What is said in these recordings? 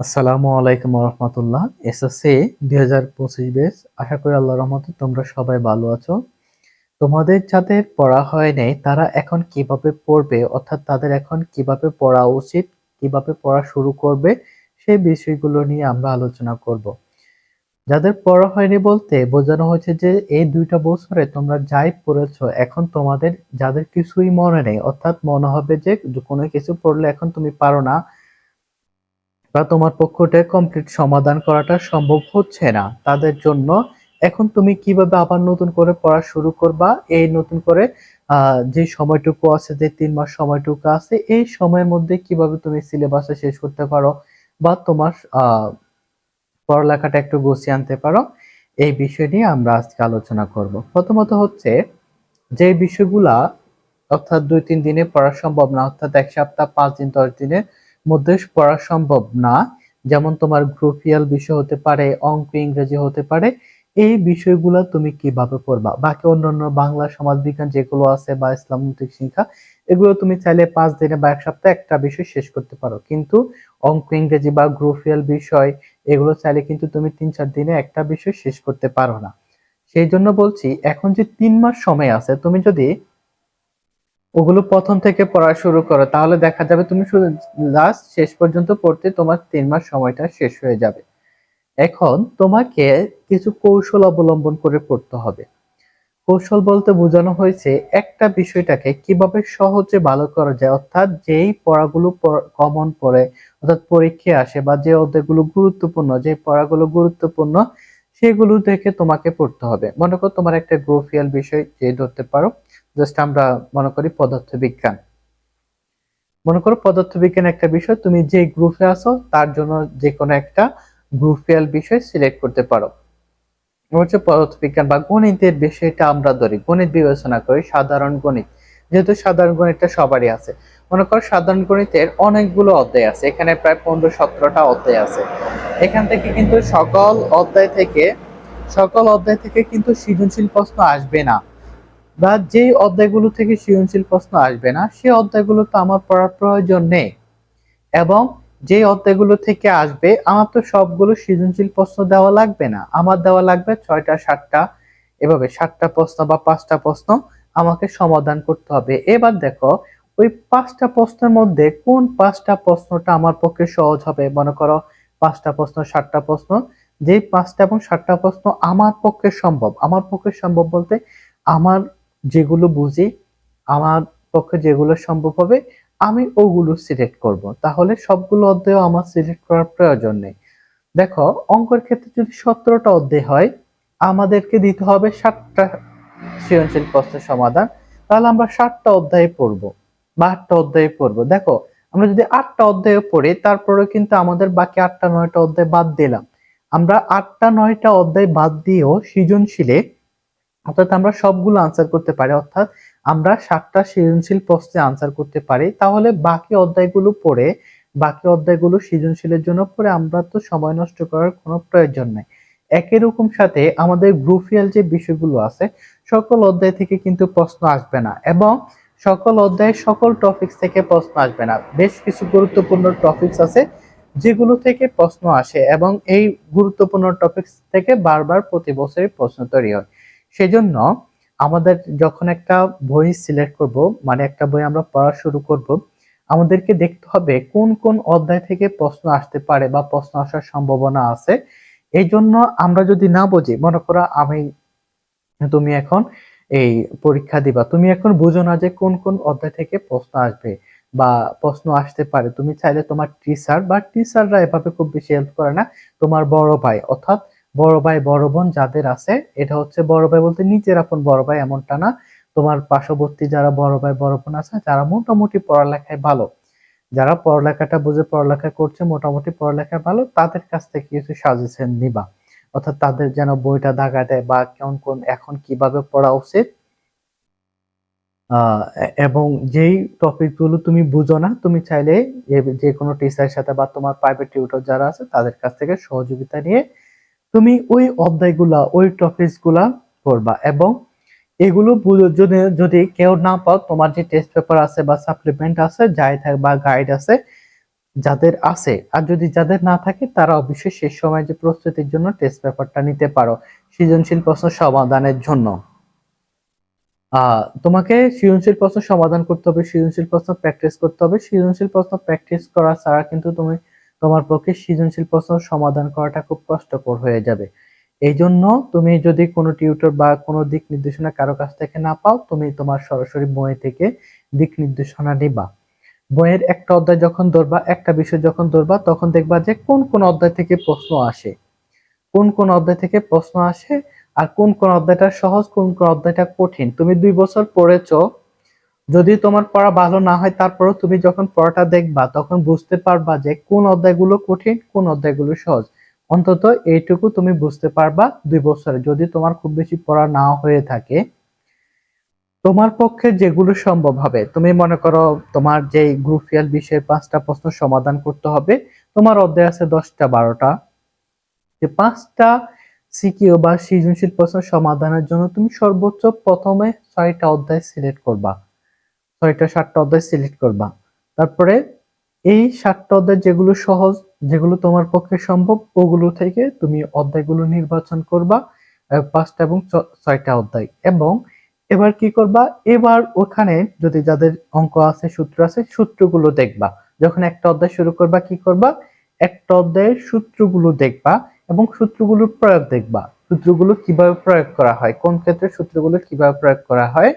আসসালামু আলাইকুম রহমতুল্লাহ। এসএসসি দুই হাজার পঁচিশ বেশ আশা করি আল্লাহ রহমতে তোমরা সবাই ভালো আছো। তোমাদের যাদের পড়া হয় নাই, তারা এখন কীভাবে পড়বে, অর্থাৎ তাদের এখন কীভাবে পড়া উচিত, কীভাবে পড়া শুরু করবে, সেই বিষয়গুলো নিয়ে আমরা আলোচনা করব। যাদের পড়া হয়নি বলতে বোঝানো হয়েছে যে এই দুইটা বছরে তোমরা যাই পড়েছো, এখন তোমাদের, যাদের কিছুই মনে নেই, অর্থাৎ মনে হবে যে কোনো কিছু পড়লে এখন তুমি পারো না বা তোমার পক্ষতে কমপ্লিট সমাধান করাটা সম্ভব হচ্ছে না। তাদের জন্য এখন তুমি কীভাবে আবার নতুন করে পড়া শুরু করবা? এই নতুন করে যে সময়টুকু আছে, যে তিন মাস সময়টুকু আছে, এই সময়ের মধ্যে কীভাবে তুমি সিলেবাসে শেষ করতে পারো বা তোমার পড়ালেখাটা একটু গুছিয়ে আনতে পারো, এই বিষয় নিয়ে আমরা আজকে আলোচনা করব। প্রথমত হচ্ছে যে বিষয়গুলা অর্থাৎ দুই তিন দিনে পড়া সম্ভব না, অর্থাৎ এক সপ্তাহ, পাঁচ দিন, দশ দিনের মধ্যে পড়া সম্ভব না। যেমন তোমার গ্রুপিয়াল বিষয় হতে পারে, অঙ্ক ইংরেজি হতে পারে, এই বিষয়গুলো তুমি কীভাবে পড়বা? বাকি অন্যান্য বাংলা সমাজ বিজ্ঞান যেগুলো আছে বা ইসলামিক শিক্ষা, এগুলো তুমি চাইলে পাঁচ দিনে বা এক সপ্তাহে একটা বিষয় শেষ করতে পারো। কিন্তু অঙ্ক ইংরেজি বা গ্রুপিয়াল বিষয়, এগুলো চাইলে কিন্তু তুমি তিন চার দিনে একটা বিষয় শেষ করতে পারো না। সেই জন্য বলছি, এখন যে তিন মাস সময় আছে, তুমি যদি ওগুলো প্রথম থেকে পড়া শুরু করো, তাহলে দেখা যাবে তুমি শুধু লাস্ট শেষ পর্যন্ত পড়তে তোমার তিন মাস সময়টা শেষ হয়ে যাবে। এখন তোমাকে কিছু কৌশল অবলম্বন করে পড়তে হবে। কৌশল বলতে বোঝানো হয়েছে একটা বিষয়টাকে কীভাবে সহজে ভালো করা যায়, অর্থাৎ যেই পড়াগুলো কমন পড়ে, অর্থাৎ পরীক্ষায় আসে বা যে অধ্যায়গুলো গুরুত্বপূর্ণ যে পড়াগুলো গুরুত্বপূর্ণ সেগুলো দেখে তোমাকে পড়তে হবে। মনে করো তোমার একটা গ্রোফিয়াল বিষয় যে ধরতে পারো। জাস্ট আমরা মনে করি পদার্থ বিজ্ঞান মনে করো পদার্থ বিজ্ঞান একটা বিষয়, তুমি যে গ্রুপে আছো, তার জন্য যে কোনো একটা গ্রুপিয়াল বিষয় সিলেক্ট করতে পারো। হচ্ছে পদার্থ বিজ্ঞান বা গণিতের বিষয়টা আমরা ধরি। গণিত বিবেচনা করি, সাধারণ গণিত। যেহেতু সাধারণ গণিতটা সবারই আছে। মনে করো সাধারণ গণিতের অনেকগুলো অধ্যায় আছে, এখানে প্রায় পনেরো সতেরোটা অধ্যায় আছে। এখান থেকে কিন্তু সকল অধ্যায় থেকে, সকল অধ্যায় থেকে কিন্তু সৃজনশীল প্রশ্ন আসবে না। বা যেই অধ্যায়গুলো থেকে সৃজনশীল প্রশ্ন আসবে না সেই অধ্যায়গুলো তো আমার পড়ার প্রয়োজন নেই। এবং যে অধ্যায়গুলো থেকে আসবে, আমার তো সবগুলো সৃজনশীল প্রশ্ন দেওয়া লাগবে না। আমার দেওয়া লাগবে ছয়টা, সাতটা, এভাবে সাতটা প্রশ্ন বা পাঁচটা প্রশ্ন আমাকে সমাধান করতে হবে। এবার দেখো ওই পাঁচটা প্রশ্নের মধ্যে কোন পাঁচটা প্রশ্নটা আমার পক্ষে সহজ হবে? মনে করো পাঁচটা প্রশ্ন, সাতটা প্রশ্ন। যে পাঁচটা এবং সাতটা প্রশ্ন আমার পক্ষে সম্ভব, আমার পক্ষে সম্ভব বলতে আমার যেগুলো বুঝি, আমার পক্ষে যেগুলো সম্ভব হবে, আমি ওগুলো সিলেক্ট করব। তাহলে সবগুলো অধ্যায় আমার সিলেক্ট করার প্রয়োজন নেই। দেখো, অঙ্কের ক্ষেত্রে যদি সতেরোটা অধ্যায় হয়, আমাদেরকে দিতে হবে সাতটা সৃজনশীল প্রশ্নের সমাধান। তাহলে আমরা সাতটা অধ্যায়ে পড়ব। বা অধ্যায়ে পড়ব। দেখো, আমরা যদি আটটা অধ্যায়ে পড়ি তারপরে কিন্তু আমাদের বাকি আটটা, নয়টা অধ্যায় বাদ দিলাম। আমরা আটটা, নয়টা অধ্যায় বাদ দিয়েও সৃজনশীলে অর্থাৎ আমরা সবগুলো আনসার করতে পারি। অর্থাৎ আমরা সাতটা সৃজনশীল প্রশ্নে আনসার করতে পারি। তাহলে বাকি অধ্যায়গুলো পড়ে, বাকি অধ্যায়গুলো সৃজনশীলের জন্য পড়ে আমরা তো সময় নষ্ট করার কোনো প্রয়োজন নাই। একই রকম সাথে আমাদের গ্রুপিয়াল যে বিষয়গুলো আছে, সকল অধ্যায় থেকে কিন্তু প্রশ্ন আসবে না। এবং সকল অধ্যায়ে সকল টপিকস থেকে প্রশ্ন আসবে না। বেশ কিছু গুরুত্বপূর্ণ টপিকস আছে যেগুলো থেকে প্রশ্ন আসে এবং এই গুরুত্বপূর্ণ টপিকস থেকে বারবার প্রতি বছরই প্রশ্ন তৈরি হয়। সেজন্য আমাদের যখন একটা বই সিলেক্ট করব মানে একটা বই আমরা পড়া শুরু করব, আমাদেরকে দেখতে হবে কোন কোন অধ্যায় থেকে প্রশ্ন আসতে পারে বা প্রশ্ন আসার সম্ভাবনা আছে। এই জন্য আমরা যদি না বুঝি, মনে করো আমি, তুমি এখন এই পরীক্ষা দিবা। তুমি এখন বুঝো না যে কোন কোন অধ্যায় থেকে প্রশ্ন আসবে বা প্রশ্ন আসতে পারে। তুমি চাইলে তোমার টিচার বা টিচাররা এভাবে খুব বেশি হেল্প করে না। তোমার বড় ভাই, অর্থাৎ বড় ভাই, বড় বোন যাদের আছে, এটা হচ্ছে বড় ভাই বলতে নিজের আপন বড় ভাই এমনটা না। তোমার পার্শ্ববর্তী যারা বড় ভাই, বড় বোন আছে, যারা মোটামুটি পড়ালেখায় ভালো, যারা পড়ালেখাটা বুঝে পড়ালেখা করছে, মোটামুটি পড়ালেখায় ভালো, তাদের কাছ থেকে কিছু সাজেশন নিবা। অর্থাৎ তাদের যেন বইটা দাগা দেয় বা কেমন কোন এখন কীভাবে পড়া উচিত। এবং যেই টপিকগুলো তুমি বুঝো না, তুমি চাইলে যে কোনো টিচারের সাথে বা তোমার প্রাইভেট টিউটর যারা আছে, তাদের কাছ থেকে সহযোগিতা নিয়ে তুমি ওই অধ্যায়গুলা, ওই টপিকসগুলা পড়বা। এবং এগুলো যদি যদি কেউ না পাও, তোমার যে টেস্ট পেপার আছে বা সাপ্লিমেন্ট আছে, যাই থাক বা গাইড আছে যাদের আছে, আর যদি যাদের না থাকে, তারা অবশ্যই শেষ সময় যে প্রস্তুতির জন্য টেস্ট পেপারটা নিতে পারো। সৃজনশীল প্রশ্ন সমাধানের জন্য। তোমাকে সৃজনশীল প্রশ্ন সমাধান করতে হবে, সৃজনশীল প্রশ্ন প্র্যাকটিস করতে হবে। সৃজনশীল প্রশ্ন প্র্যাকটিস করা ছাড়া কিন্তু তুমি, তোমার পক্ষে সৃজনশীল প্রশ্ন সমাধান করাটা খুব কষ্টকর হয়ে যাবে। এই জন্য তুমি যদি কোনো টিউটর বা কোনো দিক নির্দেশনা কারও কাছ থেকে না পাও, তুমি তোমার সরাসরি বই থেকে দিক নির্দেশনা নিবা। বইয়ের একটা অধ্যায় যখন ধরবা, একটা বিষয় যখন ধরবা, তখন দেখবা যে কোন কোন অধ্যায় থেকে প্রশ্ন আসে। কোন কোন অধ্যায় থেকে প্রশ্ন আসে আর কোন কোন অধ্যায়টা সহজ, কোন কোন অধ্যায়টা কঠিন। তুমি দুই বছর পড়েছো, যদি তোমার পড়া ভালো না হয়, তারপরও তুমি যখন পড়াটা দেখবা, তখন বুঝতে পারবা যে কোন অধ্যায়গুলো কঠিন, কোন অধ্যায়গুলো সহজ। অন্তত এইটুকু তুমি বুঝতে পারবা দুই বছরে, যদি তোমার খুব বেশি পড়া না হয়ে থাকে। তোমার পক্ষে যেগুলো সম্ভব হবে, তুমি মনে করো তোমার যে গ্রুপিয়াল বিষয়ের পাঁচটা প্রশ্ন সমাধান করতে হবে, তোমার অধ্যায় আছে দশটা, বারোটা। যে পাঁচটা সিকিউ বা সৃজনশীল প্রশ্ন সমাধানের জন্য তুমি সর্বোচ্চ প্রথমে ছয়টা অধ্যায় সিলেক্ট করবা। ছয়টা, সাতটা অধ্যায় সিলেক্ট করবা। তারপরে এই সাতটা অধ্যায় যেগুলো সহজ, যেগুলো তোমার পক্ষে সম্ভব, ওগুলো থেকে তুমি অধ্যায়গুলো নির্বাচন করবা পাঁচটা এবং ছয়টা অধ্যায়। এবং এবার কি করবা? এবার ওখানে যদি যাদের অঙ্ক আছে, সূত্র আছে, সূত্রগুলো দেখবা। যখন একটা অধ্যায় শুরু করবা, কি করবা? একটা অধ্যায়ের সূত্রগুলো দেখবা এবং সূত্রগুলোর প্রয়োগ দেখবা। সূত্রগুলো কীভাবে প্রয়োগ করা হয়? কোন ক্ষেত্রে সূত্রগুলো কীভাবে প্রয়োগ করা হয়?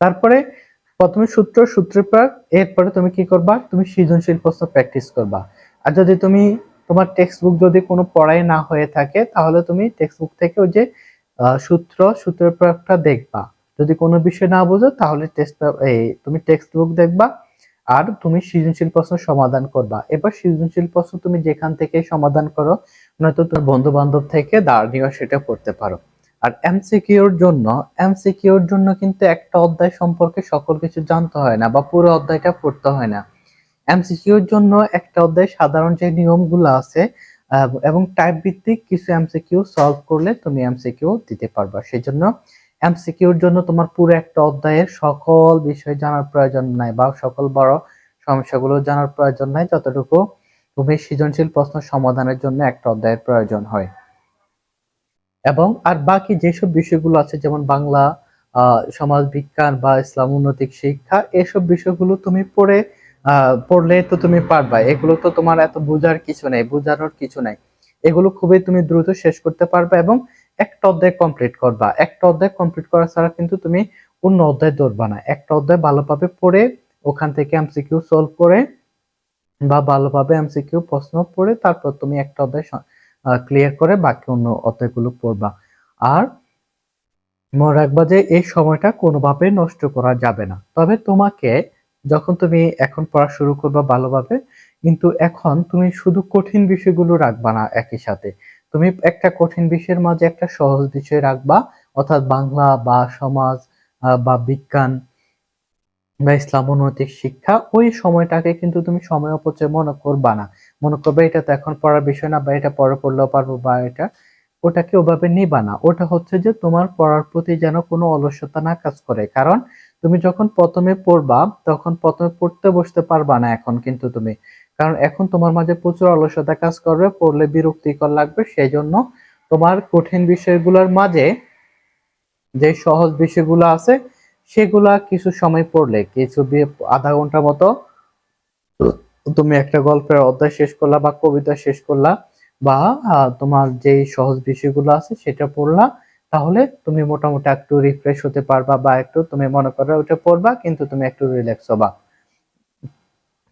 তারপরে প্রথমে সূত্র সূত্র প্রয়োগ, এরপরে তুমি কি করবা? তুমি সৃজনশীল প্রশ্ন প্র্যাকটিস করবা। আর যদি তুমি তোমার টেক্সট বুক যদি কোনো পড়াই না হয়ে থাকে, তাহলে তুমি টেক্সট বুক থেকে ওই যে সূত্র, সূত্রের প্রয়োগটা দেখবা। যদি কোনো বিষয় না বোঝো, তাহলে টেক্সট এই, তুমি টেক্সট বুক দেখবা আর তুমি সৃজনশীল প্রশ্ন সমাধান করবা। এবার সৃজনশীল প্রশ্ন তুমি যেখান থেকে সমাধান করো, নয়তো তোমার বন্ধু বান্ধব থেকে দাঁড়িয়ে সেটা করতে পারো। আর এমসিকিউর জন্য এমসিকিউর জন্য কিন্তু একটা অধ্যায় সম্পর্কে সকল কিছু জানতে হয় না বা পুরো অধ্যায়টা পড়তে হয় না। এমসিকিউর জন্য একটা অধ্যায় সাধারণ যে নিয়মগুলো আছে এবং টাইপ ভিত্তিক কিছু এমসিকিউ সলভ করলে তুমি এমসিকিউ দিতে পারবা। সেই জন্য এমসিকিউর জন্য তোমার পুরো একটা অধ্যায়ের সকল বিষয় জানার প্রয়োজন নাই বা সকল বড় সমস্যাগুলো জানার প্রয়োজন নাই। যতটুকু তুমি সৃজনশীল প্রশ্ন সমাধানের জন্য একটা অধ্যায়ের প্রয়োজন হয়। এবং আর বাকি যেসব বিষয়গুলো আছে, যেমন বাংলা সমাজ বিজ্ঞান বা ইসলাম উন্নতিক শিক্ষা, এসব বিষয়গুলো তুমি পড়ে পড়লে তো তুমি পারবা এগুলো তো তোমার এত বোঝার কিছু নেই, বোঝানোর কিছু নেই। এগুলো খুবই তুমি দ্রুত শেষ করতে পারবে এবং একটা অধ্যায় কমপ্লিট করবা। একটা অধ্যায় কমপ্লিট করা ছাড়া কিন্তু তুমি অন্য অধ্যায় ধরবা না। একটা অধ্যায় ভালোভাবে পড়ে ওখান থেকে এমসিকিউ সলভ করে বা ভালোভাবে এমসিকিউ প্রশ্ন পড়ে তারপর তুমি একটা অধ্যায় ক্লিয়ার করে বাকি অন্য অধ্যায়গুলো পড়বা। আর মনে রাখবা যে এই সময়টা কোনোভাবে নষ্ট করা যাবে না। তবে তোমাকে যখন তুমি এখন পড়া শুরু করবা ভালোভাবে, কিন্তু এখন তুমি শুধু কঠিন বিষয়গুলো রাখবা না একই সাথে। তুমি একটা কঠিন বিষয়ের মাঝে একটা সহজ বিষয় রাখবা, অর্থাৎ বাংলা বা সমাজ বা বিজ্ঞান বা ইসলাম উন্নতিক শিক্ষা, ওই সময়টাকে কিন্তু তুমি সময় অপচয় মনে করবা না। মনে করবে এটা তো এখন পড়ার বিষয় না বা এটা পরে পড়লেও পারব বা এটা, ওটাকে ওভাবে নিবা না। ওটা হচ্ছে যে তোমার পড়ার প্রতি যেন কোনো অলসতা না কাজ করে। কারণ তুমি যখন প্রথমে পড়বা, তখন প্রথমে পড়তে বসতে পারবা না এখন কিন্তু তুমি। কারণ এখন তোমার মাঝে প্রচুর অলসতা কাজ করবে, পড়লে বিরক্তিকর লাগবে সেই জন্য তোমার কঠিন বিষয়গুলোর মাঝে যে সহজ বিষয়গুলো আছে, সেগুলা কিছু সময় পড়লে, কিছু আধা ঘণ্টা মতো তুমি একটা গল্পের অধ্যায় শেষ করলা বা কবিতা শেষ করলা বা তোমার যে সহজ বিষয়গুলো আছে, সেটা পড়লা। তাহলে তুমি মোটামুটি একটু রিফ্রেশ হতে পারবা বা একটু তুমি মনে করো ওটা পড়বা, কিন্তু তুমি একটু রিল্যাক্স হবা।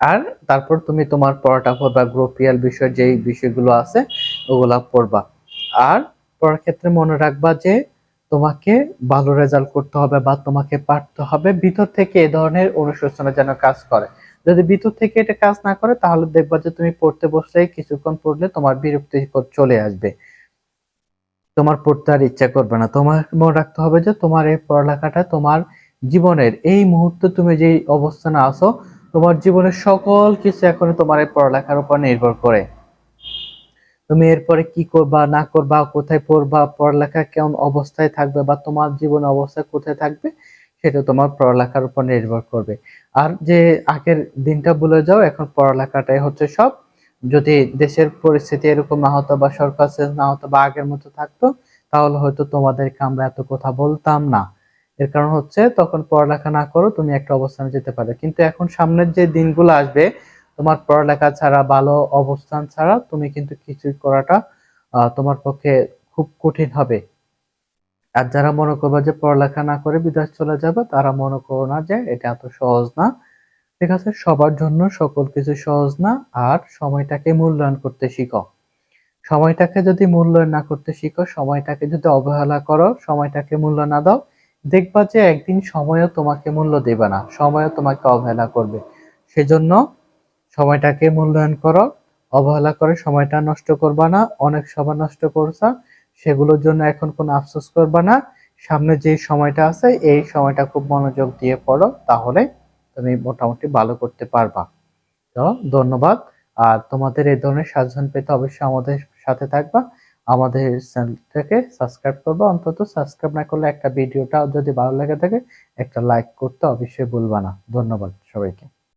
আর তারপর তুমি তোমার পড়াটা পড়বা গ্রোপিয়াল বিষয় যেই বিষয়গুলো আছে, ওগুলা পড়বা। আর পড়ার ক্ষেত্রে মনে রাখবা যে তোমাকে ভালো রেজাল্ট করতে হবে বা তোমাকে পারতে হবে ভিতর থেকে এ ধরনের অনুশোচনা যেন কাজ করে। যদি ভিতর থেকে এটা কাজ না করে, তাহলে দেখবা যে তুমি পড়তে বসলে কিছুক্ষণ পড়লে তোমার বিরক্তি চলে আসবে। তোমার পড়তে আর ইচ্ছা করবে না। তোমার মনে রাখতে হবে যে তোমার এই পড়ালেখাটা তোমার জীবনের, এই মুহূর্তে তুমি যে অবস্থানে আছো, তোমার জীবনের সকল কিছু এখন তোমার এই পড়ালেখার উপর নির্ভর করে। তুমি এরপরে কি করবা, না করবা, কোথায় পড়বা, পড়ালেখা কেমন অবস্থায় থাকবে বা তোমার জীবন অবস্থা কোথায় থাকবে, সেটা তোমার পড়ালেখার উপর নির্ভর করবে। আর যে আগের দিনটা বলে যাও, এখন পড়ালেখাটাই হচ্ছে সব যদি দেশের পরিস্থিতি এরকম না হতো বা সরকার চেঞ্জ না হতো বা আগের মতো থাকতো, তাহলে হয়তো তোমাদেরকে আমরা এত কথা বলতাম না। এর কারণ হচ্ছে, তখন পড়ালেখা না করো, তুমি একটা অবস্থানে যেতে পারবে। কিন্তু এখন সামনের যে দিনগুলো আসবে, তোমার পড়ালেখা ছাড়া, ভালো অবস্থান ছাড়া, তুমি কিন্তু কিছুই করাটা তোমার পক্ষে খুব কঠিন হবে। আর যারা মনে করবে যে পড়ালেখা না করে বিদেশ চলে যাবে, তারা মনে করো না যে এটা এত সহজ না। ঠিক আছে? সবার জন্য সকল কিছু সহজ না, আর সময়টাকে মূল্যায়ন করতে শিখো। সময়টাকে যদি মূল্যায়ন না করতে শিখো, সময়টাকে যদি অবহেলা করো, সময়টাকে মূল্য না দাও, দেখবা যে একদিন সময়ও তোমাকে মূল্য দেবে না, সময়ও তোমাকে অবহেলা করবে। সেজন্য সময়টাকে মূল্যায়ন করো, অবহেলা করে সময়টা নষ্ট করবা না, অনেক সময় নষ্ট করছা, সেগুলোর জন্য এখন কোনো আফসোস করবা না। সামনে যে সময়টা আছে, এই সময়টা খুব মনোযোগ দিয়ে পড়ো, তাহলে তুমি মোটামুটি ভালো করতে পারবা। তো ধন্যবাদ। আর তোমাদের এই ধরনের সাজেশন পেতে অবশ্যই আমাদের সাথে থাকবা। আমাদের চ্যানেলটাকে সাবস্ক্রাইব করবা। অন্তত সাবস্ক্রাইব না করলে একটা ভিডিওটা যদি ভালো লাগে থাকে, একটা লাইক করতে অবশ্যই ভুলবা না। ধন্যবাদ সবাইকে।